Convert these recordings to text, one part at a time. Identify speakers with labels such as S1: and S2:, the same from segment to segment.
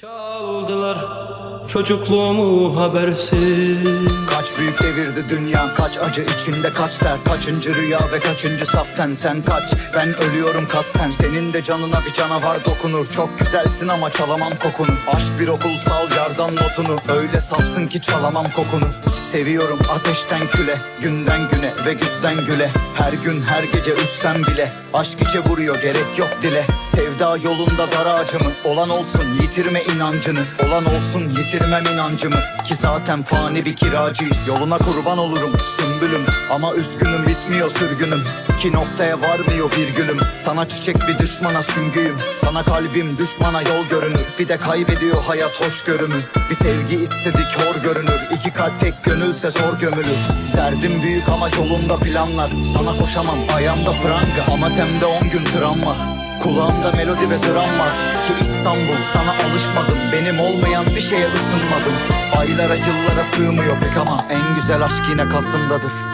S1: Çaldılar çocukluğumu habersiz.
S2: Kaç büyük devirdi dünya Kaç acı içinde kaç dert Kaçıncı rüya ve kaçıncı saften Sen kaç? Ben ölüyorum kasten Senin de canına bir canavar dokunur. Çok güzelsin ama çalamam kokunu. Aşk bir okulsal yardan notunu Öyle safsın ki çalamam kokunu. Seviyorum ateşten küle Günden güne ve güzden güle. Her gün her gece üssem bile Aşk içe vuruyor gerek yok dile. Sevda yolunda dar ağacımı Olan olsun yitirme inancını. Olan olsun yitirmem inancımı Ki zaten fani bir kiracıyız. Yoluna kurban olurum sümbülüm. Ama üzgünüm bitmiyor sürgünüm Ki noktaya varmıyor bir gülüm. Sana çiçek bir düşmana süngüyüm. Sana kalbim düşmana yol görünür. Bir de kaybediyor hayat hoşgörümü Bir sevgi istedik hor görünür. İki kalp tek gönülse zor gömülür. Derdim büyük ama yolunda planlar. Sana koşamam ayağımda pranga. Ama temde on gün travma Kulağımda melodi ve dram var. Ki İstanbul sana alışmadım. Benim olmayan bir şeye ısınmadım. Aylara yıllara sığmıyor pek ama En güzel aşk yine Kasım'dadır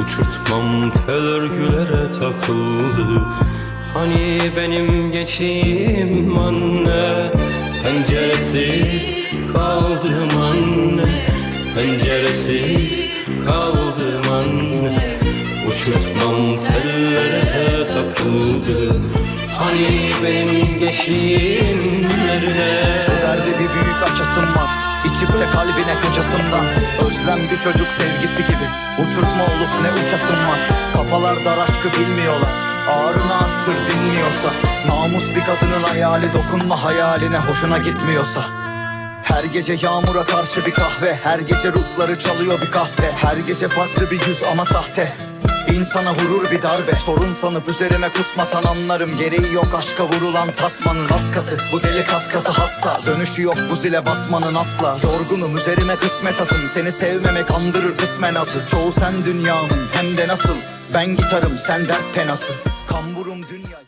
S1: Uçurtmam tel örgülere takıldı. Hani benim gençliğim anne Penceresiz kaldım anne. Penceresiz kaldım anne. Uçurtmam tellere takıldı. Hani benim gençliğim nerede?
S2: Bu derdi bir büyük açasım var. İçip de kalbine kaçasımdan Özlem bir çocuk sevgisi gibi Kafalar dar aşkı bilmiyorlar. Ağrını arttır dinmiyorsa Namus bir kadının hayali Dokunma hayaline hoşuna gitmiyorsa. Her gece yağmura karşı bir kahve. Her gece ruhları çalıyor bir kahve Her gece farklı bir yüz ama sahte. İnsana vurur bir darbe. Sorun sanıp üzerime kusmasan anlarım. Gereği yok aşka vurulan tasmanın. Kas katı bu deli kas katı hasta. Dönüşü yok bu zile basmanın asla. Yorgunum üzerime kısmet atın. Seni sevmemek andırır kısmen azı. Çoğu sen dünyamın hem de nasıl Ben gitarım sen dert penası. Kamburum dünya